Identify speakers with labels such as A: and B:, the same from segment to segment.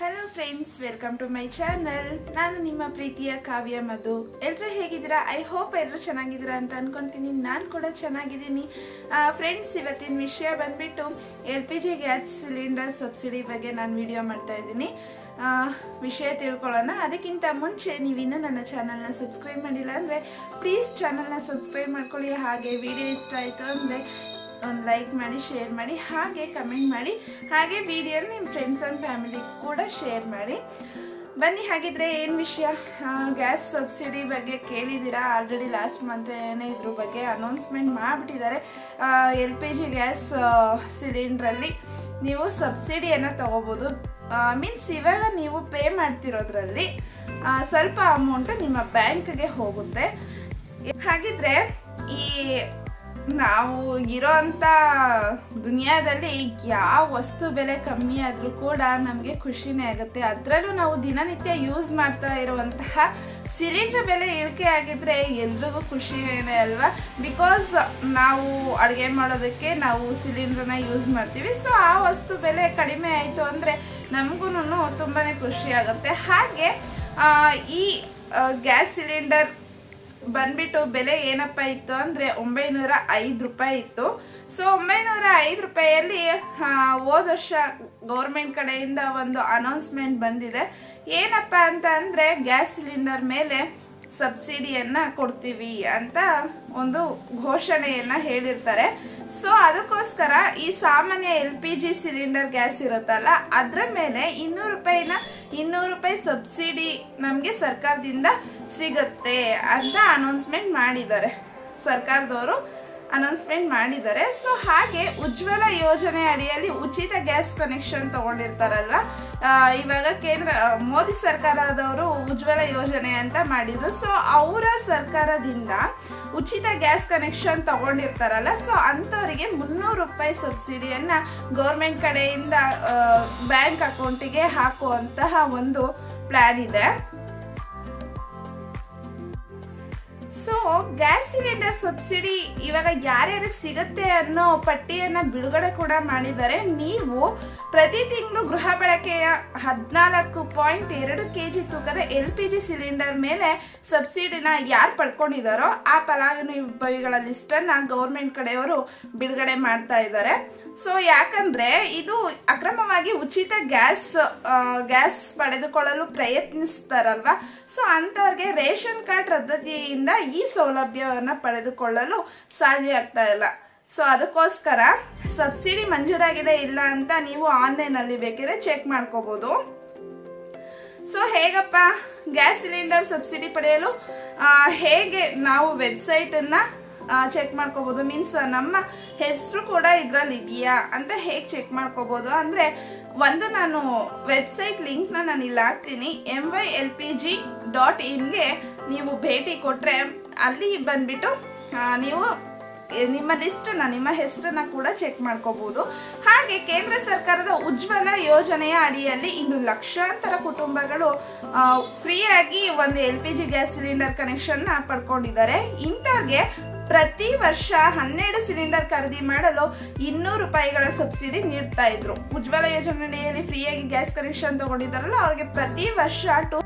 A: Hello friends welcome to my channel ನಾನು ನಿಮ್ಮ ಪ್ರೀತಿಯ ಕಾವ್ಯ ಮಧು. ಎಲ್ಲರೂ ಹೇಗಿದ್ದೀರಾ? ಐ ಹೋಪ್ ಎಲ್ಲರೂ ಚೆನ್ನಾಗಿದ್ದೀರಾ ಅಂತ ಅನ್ಕೊಂತೀನಿ. ನಾನು ಕೂಡ ಚೆನ್ನಾಗಿದ್ದೀನಿ. ಫ್ರೆಂಡ್ಸ್ ಇವತ್ತಿನ ವಿಷಯ ಬಂದ್ಬಿಟ್ಟು L P G gas cylinder subsidy ಬಗ್ಗೆ ನಾನು ವಿಡಿಯೋ ಮಾಡ್ತಾ ಇದ್ದೀನಿ. ವಿಷಯ ತಿಳ್ಕೊಳ್ಳೋಣ. ಅದಕ್ಕಿಂತ ಮುಂಚೆ ನೀವಿನ್ನೂ ನನ್ನ ಚಾನಲ್ನ ಸಬ್ಸ್ಕ್ರೈಬ್ ಮಾಡಿಲ್ಲ ಅಂದರೆ ಪ್ಲೀಸ್ ಚಾನಲ್ನ ಸಬ್ಸ್ಕ್ರೈಬ್ ಮಾಡ್ಕೊಳ್ಳಿ. ಹಾಗೆ ವಿಡಿಯೋ ಇಷ್ಟ ಆಯಿತು ಅಂದರೆ ಒಂದು ಲೈಕ್ ಮಾಡಿ ಶೇರ್ ಮಾಡಿ, ಹಾಗೆ ಕಮೆಂಟ್ ಮಾಡಿ, ಹಾಗೆ ವಿಡಿಯೋನ ನಿಮ್ಮ ಫ್ರೆಂಡ್ಸ್ ಆ್ಯಂಡ್ ಫ್ಯಾಮಿಲಿ ಕೂಡ ಶೇರ್ ಮಾಡಿ. ಬನ್ನಿ, ಹಾಗಿದ್ರೆ ಏನು ವಿಷಯ? ಗ್ಯಾಸ್ ಸಬ್ಸಿಡಿ ಬಗ್ಗೆ ಕೇಳಿದ್ದೀರಾ ಆಲ್ರೆಡಿ ಲಾಸ್ಟ್ ಮಂತ್ ಏನೇ ಇದ್ರ ಬಗ್ಗೆ ಅನೌನ್ಸ್ಮೆಂಟ್ ಮಾಡಿಬಿಟ್ಟಿದ್ದಾರೆ. ಎಲ್ ಪಿ ಜಿ ಗ್ಯಾಸ್ ಸಿಲಿಂಡ್ರಲ್ಲಿ ನೀವು ಸಬ್ಸಿಡಿಯನ್ನು ತಗೋಬೋದು. ಮೀನ್ಸ್ ಇವಾಗ ನೀವು ಪೇ ಮಾಡ್ತಿರೋದ್ರಲ್ಲಿ ಸ್ವಲ್ಪ ಅಮೌಂಟ್ ನಿಮ್ಮ ಬ್ಯಾಂಕ್ಗೆ ಹೋಗುತ್ತೆ. ಹಾಗಿದ್ರೆ ಈ ನಾವು ಇರೋಂಥ ದುನಿಯಾದಲ್ಲಿ ಯಾವ ವಸ್ತು ಬೆಲೆ ಕಮ್ಮಿ ಆದರೂ ಕೂಡ ನಮಗೆ ಖುಷಿನೇ ಆಗುತ್ತೆ. ಅದರಲ್ಲೂ ನಾವು ದಿನನಿತ್ಯ ಯೂಸ್ ಮಾಡ್ತಾ ಇರುವಂತಹ ಸಿಲಿಂಡರ್ ಬೆಲೆ ಇಳಿಕೆ ಆಗಿದ್ರೆ ಎಲ್ರಿಗೂ ಖುಷಿನೇ ಅಲ್ವಾ? ಬಿಕಾಸ್ ನಾವು ಅಡುಗೆ ಮಾಡೋದಕ್ಕೆ ನಾವು ಸಿಲಿಂಡ್ರನ್ನ ಯೂಸ್ ಮಾಡ್ತೀವಿ. ಸೊ ಆ ವಸ್ತು ಬೆಲೆ ಕಡಿಮೆ ಆಯಿತು ಅಂದರೆ ನಮಗೂ ತುಂಬಾ ಖುಷಿ ಆಗುತ್ತೆ. ಹಾಗೆ ಈ ಗ್ಯಾಸ್ ಸಿಲಿಂಡರ್ ಬಂದ್ಬಿಟ್ಟು ಬೆಲೆ ಏನಪ್ಪ ಇತ್ತು ಅಂದರೆ ಒಂಬೈನೂರ ಐದು ರೂಪಾಯಿ ಇತ್ತು. ಸೊ ಒಂಬೈನೂರ ಐದು ರೂಪಾಯಿಯಲ್ಲಿ ಹೋದ ವರ್ಷ ಗೌರ್ಮೆಂಟ್ ಕಡೆಯಿಂದ ಒಂದು ಅನೌನ್ಸ್ಮೆಂಟ್ ಬಂದಿದೆ. ಏನಪ್ಪ ಅಂತ ಅಂದರೆ ಗ್ಯಾಸ್ ಸಿಲಿಂಡರ್ ಮೇಲೆ ಸಬ್ಸಿಡಿಯನ್ನ ಕೊಡ್ತೀವಿ ಅಂತ ಒಂದು ಘೋಷಣೆಯನ್ನ ಹೇಳಿರ್ತಾರೆ. ಸೊ ಅದಕ್ಕೋಸ್ಕರ ಈ ಸಾಮಾನ್ಯ L P G cylinder gas ಇರುತ್ತಲ್ಲ, ಅದ್ರ ಮೇಲೆ ಇನ್ನೂರು ರೂಪಾಯಿನ ಇನ್ನೂರು ರೂಪಾಯಿ ಸಬ್ಸಿಡಿ ನಮಗೆ ಸರ್ಕಾರದಿಂದ ಸಿಗುತ್ತೆ ಅಂತ ಅನೌನ್ಸ್ಮೆಂಟ್ ಮಾಡಿದ್ದಾರೆ. ಸರ್ಕಾರದವರು ಅನೌನ್ಸ್ಮೆಂಟ್ ಮಾಡಿದ್ದಾರೆ. ಸೊ ಹಾಗೆ ಉಜ್ವಲ ಯೋಜನೆ ಅಡಿಯಲ್ಲಿ ಉಚಿತ ಗ್ಯಾಸ್ ಕನೆಕ್ಷನ್ ತಗೊಂಡಿರ್ತಾರಲ್ವ? ಇವಾಗ ಕೇಂದ್ರ ಮೋದಿ ಸರ್ಕಾರದವರು ಉಜ್ವಲ ಯೋಜನೆ ಅಂತ ಮಾಡಿದ್ರು. ಸೊ ಅವರ ಸರ್ಕಾರದಿಂದ ಉಚಿತ ಗ್ಯಾಸ್ ಕನೆಕ್ಷನ್ ತಗೊಂಡಿರ್ತಾರಲ್ಲ ಸೊ ಅಂಥವರಿಗೆ ಮುನ್ನೂರು ರೂಪಾಯಿ ಸಬ್ಸಿಡಿಯನ್ನ ಗೌರ್ಮೆಂಟ್ ಕಡೆಯಿಂದ ಬ್ಯಾಂಕ್ ಅಕೌಂಟಿಗೆ ಹಾಕುವಂತಹ ಒಂದು ಪ್ಲಾನ್ ಇದೆ. ಸೊ ಗ್ಯಾಸ್ ಸಿಲಿಂಡರ್ ಸಬ್ಸಿಡಿ ಇವಾಗ ಯಾರ್ಯಾರಿಗೆ ಸಿಗುತ್ತೆ ಅನ್ನೋ ಪಟ್ಟಿಯನ್ನ ಬಿಡುಗಡೆ ಕೂಡ ಮಾಡಿದ್ದಾರೆ. ನೀವು ಪ್ರತಿ ತಿಂಗಳು ಗೃಹ ಬಳಕೆಯ ಹದಿನಾಲ್ಕು ಪಾಯಿಂಟ್ ಎರಡು ಕೆ ಜಿ ತೂಕದ ಎಲ್ ಪಿ ಜಿ ಸಿಲಿಂಡರ್ ಮೇಲೆ ಸಬ್ಸಿಡಿನ ಯಾರು ಪಡ್ಕೊಂಡಿದ್ದಾರೋ ಆ ಫಲಾನುಭವಿಗಳ ಲಿಸ್ಟನ್ನ ಗೌರ್ಮೆಂಟ್ ಕಡೆಯವರು ಬಿಡುಗಡೆ ಮಾಡ್ತಾ ಇದ್ದಾರೆ. ಸೊ ಯಾಕಂದ್ರೆ ಇದು ಅಕ್ರಮವಾಗಿ ಉಚಿತ ಗ್ಯಾಸ್ ಗ್ಯಾಸ್ ಪಡೆದುಕೊಳ್ಳಲು ಪ್ರಯತ್ನಿಸ್ತಾರಲ್ವಾ? ಸೊ ಅಂಥವ್ರಿಗೆ ರೇಷನ್ ಕಾರ್ಡ್ ರದ್ದತಿಯಿಂದ ಈ ಸೌಲಭ್ಯವನ್ನು ಪಡೆದುಕೊಳ್ಳಲು ಸಾಧ್ಯ ಆಗ್ತಾ ಇಲ್ಲ. ಸೊ ಅದಕ್ಕೋಸ್ಕರ ಸಬ್ಸಿಡಿ ಮಂಜೂರಾಗಿದೆ ಇಲ್ಲ ಅಂತ ನೀವು ಆನ್ಲೈನಲ್ಲಿ ಬೇಕಿದ್ರೆ ಚೆಕ್ ಮಾಡ್ಕೋಬಹುದು ಸೊ ಹೇಗಪ್ಪ? ಗ್ಯಾಸ್ ಸಿಲಿಂಡರ್ ಸಬ್ಸಿಡಿ ಪಡೆಯಲು ಹೇಗೆ ನಾವು ವೆಬ್ಸೈಟನ್ನು ಚೆಕ್ ಮಾಡ್ಕೋಬಹುದು ಮೀನ್ಸ್ ನಮ್ಮ ಹೆಸರು ಕೂಡ ಇದರಲ್ಲಿ ಇದೆಯಾ ಅಂತ ಹೇಗೆ ಚೆಕ್ ಮಾಡ್ಕೋಬಹುದು ಅಂದರೆ, ಒಂದು ನಾನು ವೆಬ್ಸೈಟ್ ಲಿಂಕ್ನ ನಾನು ಇಲ್ಲಿ ಹಾಕ್ತೀನಿ M Y L P G dot ಇನ್ಗೆ ನೀವು ಭೇಟಿ ಕೊಟ್ಟರೆ ಅಲ್ಲಿ ಬಂದ್ಬಿಟ್ಟು ನೀವು ನಿಮ್ಮ ಲಿಸ್ಟನ್ನ, ನಿಮ್ಮ ಹೆಸರನ್ನ ಕೂಡ ಚೆಕ್ ಮಾಡ್ಕೋಬಹುದು ಹಾಗೆ ಕೇಂದ್ರ ಸರ್ಕಾರದ ಉಜ್ವಲ ಯೋಜನೆಯ ಅಡಿಯಲ್ಲಿ ಇನ್ನು ಲಕ್ಷಾಂತರ ಕುಟುಂಬಗಳು ಫ್ರೀಯಾಗಿ ಒಂದು L P G gas cylinder ಕನೆಕ್ಷನ್ನ ಪಡ್ಕೊಂಡಿದ್ದಾರೆ. ಇಂಥವ್ರಿಗೆ ಪ್ರತಿ ವರ್ಷ ಹನ್ನೆರಡು ಸಿಲಿಂಡರ್ ಖರೀದಿ ಮಾಡಲು ಇನ್ನೂರು ರೂಪಾಯಿಗಳ ಸಬ್ಸಿಡಿ ನೀಡ್ತಾ ಇದ್ರು. ಉಜ್ವಲ ಯೋಜನೆಯಲ್ಲಿ ಫ್ರೀಯಾಗಿ ಗ್ಯಾಸ್ ಕನೆಕ್ಷನ್ ತಗೊಂಡಿದ್ದಾರಲ್ಲ, ಅವ್ರಿಗೆ ಪ್ರತಿ ವರ್ಷ ಟು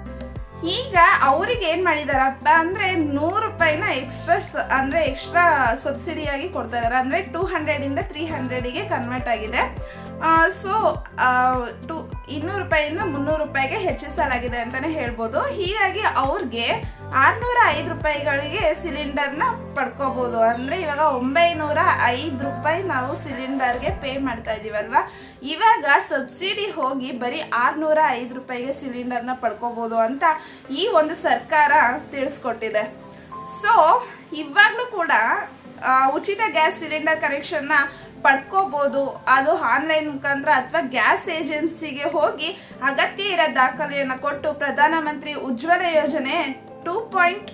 A: ಈಗ ಅವ್ರಿಗೆ ಏನ್ ಮಾಡಿದಾರಪ್ಪ ಅಂದ್ರೆ ನೂರು ರೂಪಾಯಿನ ಎಕ್ಸ್ಟ್ರಾ ಅಂದ್ರೆ ಎಕ್ಸ್ಟ್ರಾ ಸಬ್ಸಿಡಿಯಾಗಿ ಕೊಡ್ತಾ ಇದಾರೆ. ಅಂದ್ರೆ ಟೂ ಹಂಡ್ರೆಡ್ ಇಂದ ತ್ರೀ ಹಂಡ್ರೆಡ್ಗೆ ಕನ್ವರ್ಟ್ ಆಗಿದೆ. ಸೊ ಟು ಇನ್ನೂರು ರೂಪಾಯಿಯಿಂದ ಮುನ್ನೂರು ರೂಪಾಯಿಗೆ ಹೆಚ್ಚಿಸಲಾಗಿದೆ ಅಂತಾನೆ ಹೇಳ್ಬೋದು. ಹೀಗಾಗಿ ಅವ್ರಿಗೆ ಆರ್ನೂರ ಐದು ರೂಪಾಯಿಗಳಿಗೆ ಸಿಲಿಂಡರ್ನ ಪಡ್ಕೋಬೋದು. ಅಂದ್ರೆ ಇವಾಗ ಒಂಬೈನೂರ ಐದು ರೂಪಾಯಿ ನಾವು ಸಿಲಿಂಡರ್ಗೆ ಪೇ ಮಾಡ್ತಾ ಇದೀವಲ್ವಾ ಇವಾಗ ಸಬ್ಸಿಡಿ ಹೋಗಿ ಬರೀ ಆರ್ನೂರ ಐದು ರೂಪಾಯಿಗೆ ಸಿಲಿಂಡರ್ನ ಪಡ್ಕೋಬಹುದು ಅಂತ ಈ ಒಂದು ಸರ್ಕಾರ ತಿಳಿಸ್ಕೊಟ್ಟಿದೆ. ಸೊ ಇವಾಗ್ಲೂ ಕೂಡ ಉಚಿತ ಗ್ಯಾಸ್ ಸಿಲಿಂಡರ್ ಕನೆಕ್ಷನ್ನ ಪಡ್ಕೋಬಹುದು ಅದು ಆನ್ಲೈನ್ ಮುಖಾಂತರ ಅಥವಾ ಗ್ಯಾಸ್ ಏಜೆನ್ಸಿಗೆ ಹೋಗಿ ಅಗತ್ಯ ಇರೋ ದಾಖಲೆಯನ್ನು ಕೊಟ್ಟು ಪ್ರಧಾನಮಂತ್ರಿ ಉಜ್ವಲ ಯೋಜನೆ ಟೂ ಪಾಯಿಂಟ್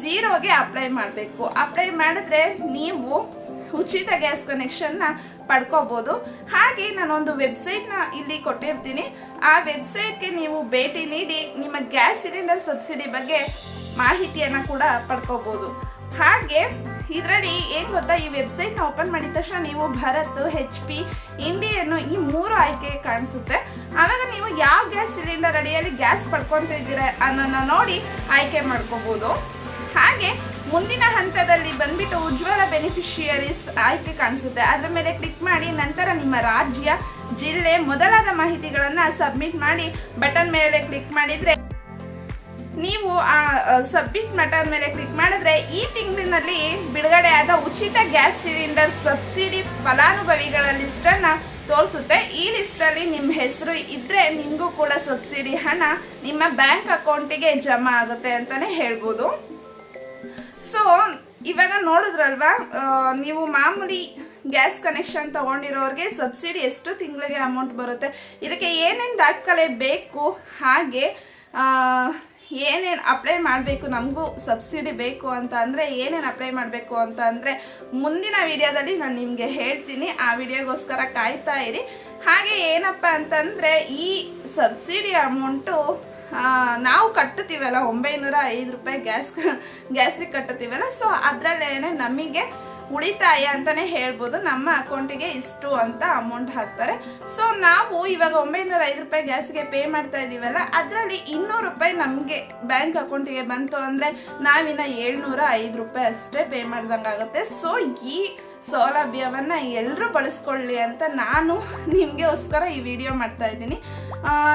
A: ಜೀರೋಗೆ ಅಪ್ಲೈ ಮಾಡಬೇಕು. ಅಪ್ಲೈ ಮಾಡಿದ್ರೆ ನೀವು ಉಚಿತ ಗ್ಯಾಸ್ ಕನೆಕ್ಷನ್ನ ಪಡ್ಕೋಬಹುದು ಹಾಗೆ ನಾನೊಂದು ವೆಬ್ಸೈಟ್ನ ಇಲ್ಲಿ ಕೊಟ್ಟಿರ್ತೀನಿ. ಆ ವೆಬ್ಸೈಟ್ಗೆ ನೀವು ಭೇಟಿ ನೀಡಿ ನಿಮ್ಮ ಗ್ಯಾಸ್ ಸಿಲಿಂಡರ್ ಸಬ್ಸಿಡಿ ಬಗ್ಗೆ ಮಾಹಿತಿಯನ್ನ ಕೂಡ ಪಡ್ಕೋಬಹುದು ಹಾಗೆ ಇದರಲ್ಲಿ ಏನು ಗೊತ್ತಾ, ಈ ವೆಬ್ಸೈಟ್ನ ಓಪನ್ ಮಾಡಿದ ತಕ್ಷಣ ನೀವು ಭರತ್ ಹೆಚ್ ಪಿ ಇಂಡಿಯನ್ನು ಈ ಮೂರು ಆಯ್ಕೆ ಕಾಣಿಸುತ್ತೆ. ಆವಾಗ ನೀವು ಯಾವ ಗ್ಯಾಸ್ ಸಿಲಿಂಡರ್ ಅಡಿಯಲ್ಲಿ ಗ್ಯಾಸ್ ಪಡ್ಕೊತಿದ್ದೀರ ಅನ್ನೋನ್ನ ನೋಡಿ ಆಯ್ಕೆ ಮಾಡ್ಕೋಬಹುದು ಹಾಗೆ ಮುಂದಿನ ಹಂತದಲ್ಲಿ ಬಂದ್ಬಿಟ್ಟು ಉಜ್ವಲ ಬೆನಿಫಿಷಿಯರೀಸ್ ಆಯ್ಕೆ ಕಾಣಿಸುತ್ತೆ. ಅದರ ಮೇಲೆ ಕ್ಲಿಕ್ ಮಾಡಿ, ನಂತರ ನಿಮ್ಮ ರಾಜ್ಯ, ಜಿಲ್ಲೆ ಮೊದಲಾದ ಮಾಹಿತಿಗಳನ್ನು ಸಬ್ಮಿಟ್ ಮಾಡಿ ಬಟನ್ ಮೇಲೆ ಕ್ಲಿಕ್ ಮಾಡಿದ್ರೆ ನೀವು ಆ ಸಬ್ಮಿಟ್ ಬಟನ್ ಮೇಲೆ ಕ್ಲಿಕ್ ಮಾಡಿದ್ರೆ ಈ ತಿಂಗಳಿನಲ್ಲಿ ಬಿಡುಗಡೆ ಆದ ಉಚಿತ ಗ್ಯಾಸ್ ಸಿಲಿಂಡರ್ ಸಬ್ಸಿಡಿ ಫಲಾನುಭವಿಗಳ ಲಿಸ್ಟ್ ಅನ್ನ ತೋರಿಸುತ್ತೆ. ಈ ಲಿಸ್ಟ್ ಅಲ್ಲಿ ನಿಮ್ಮ ಹೆಸರು ಇದ್ರೆ ನಿಮಗೂ ಕೂಡ ಸಬ್ಸಿಡಿ ಹಣ ನಿಮ್ಮ ಬ್ಯಾಂಕ್ ಅಕೌಂಟಿಗೆ ಜಮಾ ಆಗುತ್ತೆ ಅಂತಾನೆ ಹೇಳ್ಬೋದು. ಸೊ ಇವಾಗ ನೋಡಿದ್ರಲ್ವಾ? ನೀವು ಮಾಮೂಲಿ ಗ್ಯಾಸ್ ಕನೆಕ್ಷನ್ ತಗೊಂಡಿರೋರಿಗೆ ಸಬ್ಸಿಡಿ ಎಷ್ಟು ತಿಂಗಳಿಗೆ ಅಮೌಂಟ್ ಬರುತ್ತೆ? ಇದಕ್ಕೆ ಏನೇನು ದಾಖಲೆ ಬೇಕು? ಹಾಗೆ ಏನೇನು ಅಪ್ಲೈ ಮಾಡಬೇಕು? ನಮಗೂ ಸಬ್ಸಿಡಿ ಬೇಕು ಅಂತ ಅಂದರೆ ಏನೇನು ಅಪ್ಲೈ ಮಾಡಬೇಕು ಅಂತ ಅಂದರೆ ಮುಂದಿನ ವಿಡಿಯೋದಲ್ಲಿ ನಾನು ನಿಮಗೆ ಹೇಳ್ತೀನಿ. ಆ ವಿಡಿಯೋಗೋಸ್ಕರ ಕಾಯ್ತಾ ಇರಿ. ಹಾಗೆ ಏನಪ್ಪ ಅಂತಂದರೆ ಈ ಸಬ್ಸಿಡಿ ಅಮೌಂಟು ನಾವು ಕಟ್ಟುತ್ತೀವಲ್ಲ ಒಂಬೈನೂರ ಐದು ರೂಪಾಯಿ ಗ್ಯಾಸ್ ಗ್ಯಾಸಿಗೆ ಕಟ್ಟುತ್ತೀವಲ್ಲ ಸೊ ಅದರಲ್ಲೇನೆ ನಮಗೆ ಉಳಿತಾಯ ಅಂತಾನೆ ಹೇಳ್ಬೋದು. ನಮ್ಮ ಅಕೌಂಟಿಗೆ ಇಷ್ಟು ಅಂತ ಅಮೌಂಟ್ ಹಾಕ್ತಾರೆ. ಸೊ ನಾವು ಇವಾಗ ಒಂಬೈನೂರ ಐದು ರೂಪಾಯಿ ಗ್ಯಾಸ್ಗೆ ಪೇ ಮಾಡ್ತಾ ಇದ್ದೀವಲ್ಲ, ಅದರಲ್ಲಿ ಇನ್ನೂರು ರೂಪಾಯಿ ನಮಗೆ ಬ್ಯಾಂಕ್ ಅಕೌಂಟಿಗೆ ಬಂತು ಅಂದರೆ ನಾವಿನ್ನ ಏಳ್ನೂರ ಐದು ರೂಪಾಯಿ ಅಷ್ಟೇ ಪೇ ಮಾಡ್ದಂಗಾಗುತ್ತೆ. ಸೊ ಈ ಸೌಲಭ್ಯವನ್ನ ಎಲ್ಲರೂ ಬಳಸ್ಕೊಳ್ಳಿ ಅಂತ ನಾನು ನಿಮಗೆಗೋಸ್ಕರ ಈ ವಿಡಿಯೋ ಮಾಡ್ತಾ ಇದ್ದೀನಿ.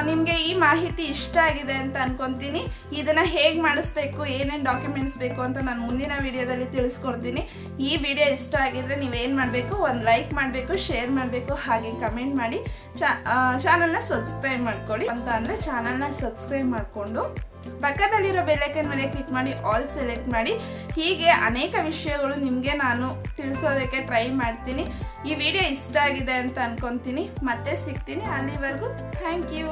A: ನಿಮಗೆ ಈ ಮಾಹಿತಿ ಇಷ್ಟ ಆಗಿದೆ ಅಂತ ಅನ್ಕೊತೀನಿ. ಇದನ್ನು ಹೇಗೆ ಮಾಡಿಸ್ಬೇಕು, ಏನೇನು ಡಾಕ್ಯುಮೆಂಟ್ಸ್ ಬೇಕು ಅಂತ ನಾನು ಮುಂದಿನ ವಿಡಿಯೋದಲ್ಲಿ ತಿಳಿಸ್ಕೊಡ್ತೀನಿ. ಈ ವಿಡಿಯೋ ಇಷ್ಟ ಆಗಿದ್ರೆ ನೀವೇನು ಮಾಡಬೇಕು, ಒಂದು ಲೈಕ್ ಮಾಡಬೇಕು ಶೇರ್ ಮಾಡಬೇಕು, ಹಾಗೆ ಕಮೆಂಟ್ ಮಾಡಿ. ಚಾನಲ್ನ ಸಬ್ಸ್ಕ್ರೈಬ್ ಮಾಡ್ಕೊಳ್ಳಿ. ಅಂತ ಅಂದರೆ ಚಾನಲ್ನ ಸಬ್ಸ್ಕ್ರೈಬ್ ಮಾಡಿಕೊಂಡು ಪಕ್ಕದಲ್ಲಿರೋ ಬೆಲ್ಲೈಕನ್ ಮೇಲೆ ಕ್ಲಿಕ್ ಮಾಡಿ ಆಲ್ ಸೆಲೆಕ್ಟ್ ಮಾಡಿ. ಹೀಗೆ ಅನೇಕ ವಿಷಯಗಳು ನಿಮಗೆ ನಾನು ತಿಳಿಸೋದಕ್ಕೆ ಟ್ರೈ ಮಾಡ್ತೀನಿ. ಈ ವಿಡಿಯೋ ಇಷ್ಟ ಆಗಿದೆ ಅಂತ ಅನ್ಕೊಂತೀನಿ. ಮತ್ತೆ ಸಿಗ್ತೀನಿ. ಅಲ್ಲಿವರೆಗೂ ಥ್ಯಾಂಕ್ ಯು